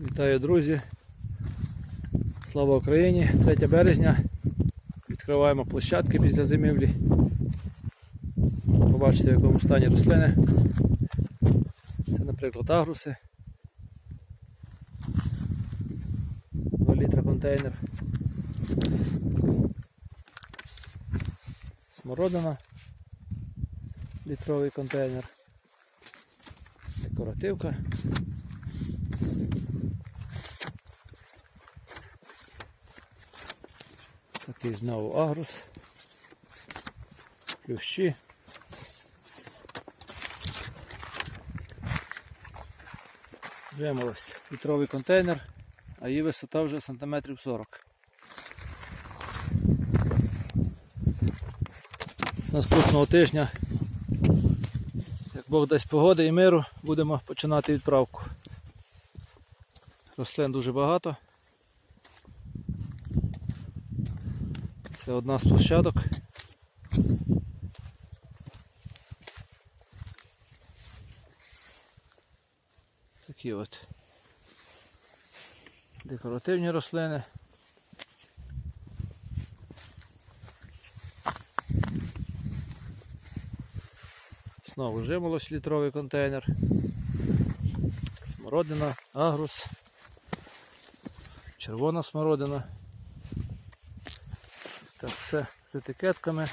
Вітаю, друзі! Слава Україні! 3 березня. Відкриваємо площадки після зимівлі. Побачите, в якому стані рослини. Це, наприклад, агруси. 2 літра контейнер. Смородина. Літровий контейнер. Декоративка. Такий знову агрус. Плющі. Жемолость. Літровий контейнер, а її висота вже сантиметрів 40. Наступного тижня, як Бог дасть погоди і миру, будемо починати відправку. Рослин дуже багато. Це одна з площадок. Такі от декоративні рослини. Знову жимолось літровий контейнер. Смородина, агрус, червона смородина. Так, все з етикетками,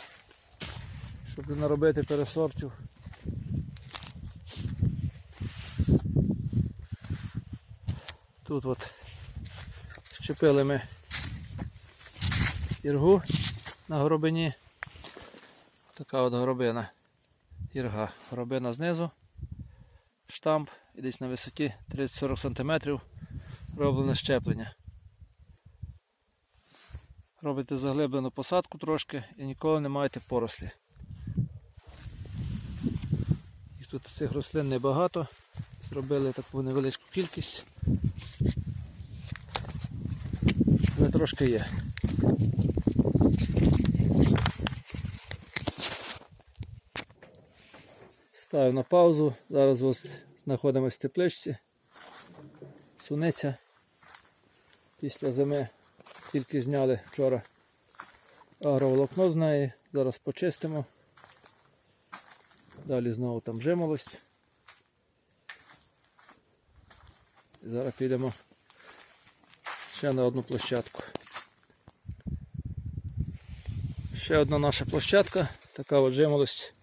щоб наробити пересортів. Тут от щепили ми іргу на горобині. Така от горобина. Ірга. Горобина знизу. Штамп і десь на висоті 30-40 см роблене щеплення. Робите заглиблену посадку трошки і ніколи не маєте порослі. Їх тут цих рослин небагато. Зробили таку невеличку кількість. Але трошки є. Ставив на паузу. Зараз ось знаходимося в тепличці. Суниця. Після зими тільки зняли вчора агроволокно з неї. Зараз почистимо. Далі знову там жимолость. І зараз підемо ще на одну площадку. Ще одна наша площадка, така от жимолость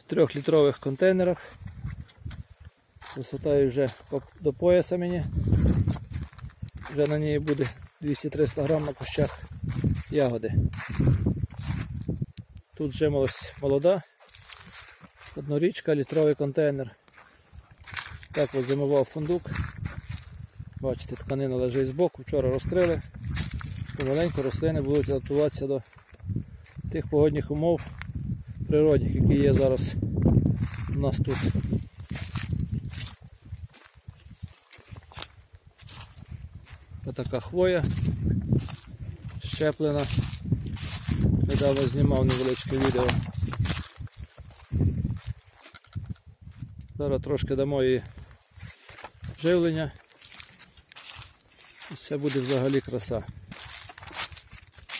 в трьохлітрових контейнерах. Висота вже до пояса мені. Вже на ній буде 200-300 грам на кущах ягоди. Тут жимолость молода, однорічка, літровий контейнер. Так от зимував фундук. Бачите, тканина лежить збоку, вчора розкрили. Помаленьку рослини будуть адаптуватися до тих погодних умов природних, які є зараз у нас тут. Отака хвоя щеплена. Недавно знімав невеличке відео. Зараз трошки дамо їй живлення. І це буде взагалі краса.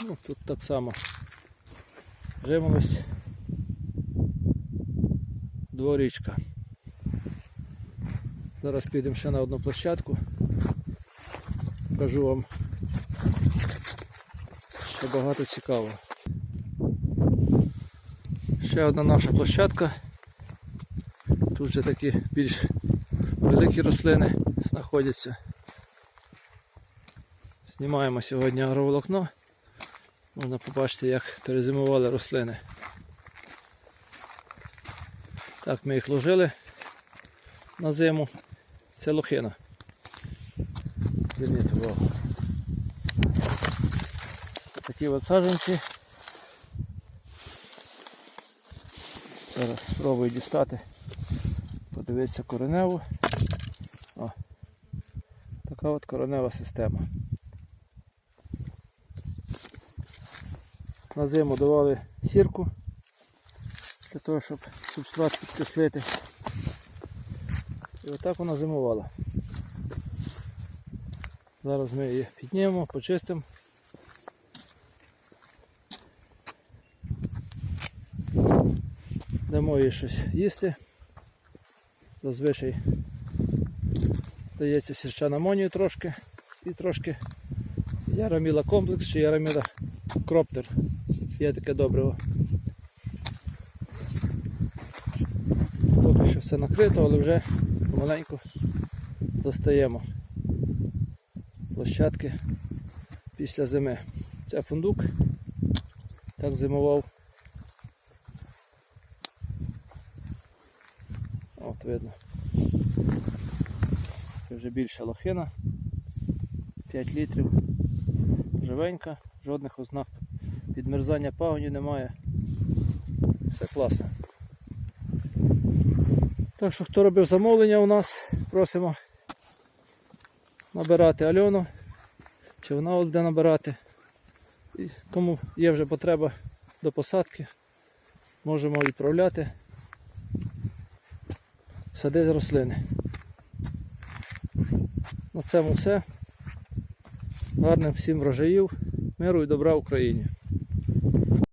Ну, тут так само жимолость. Дворічка. Зараз підемо ще на одну площадку. Покажу вам ще багато цікавого. Ще одна наша площадка. Тут вже такі більш великі рослини знаходяться. Знімаємо сьогодні агроволокно. Можна побачити, як перезимували рослини. Так ми їх ложили на зиму. Це лохина. Зверніть увагу. Такі от саджанці. Зараз спробую дістати. Подивитися кореневу. О, така от коренева система. На зиму давали сірку для того, щоб субстрат підкислити. І отак вона зимувала. Зараз ми її піднімемо, почистимо. Дамо їй щось їсти. Зазвичай дається сірчан амонію трошки і трошки яраміла комплекс чи яраміла кроптер. Є таке добриво. Поки що все накрито, але вже помаленьку достаємо площадки після зими. Це фундук. Так зимував. От видно. Це вже більша лохина. 5 літрів. Живенька, жодних ознак підмерзання пагонів немає. Все класно. Так що хто робив замовлення у нас, просимо набирати Альону, чи вона буде набирати. І кому є вже потреба до посадки, можемо відправляти, садити рослини. На цьому все. Гарним всім врожаїв, миру і добра Україні.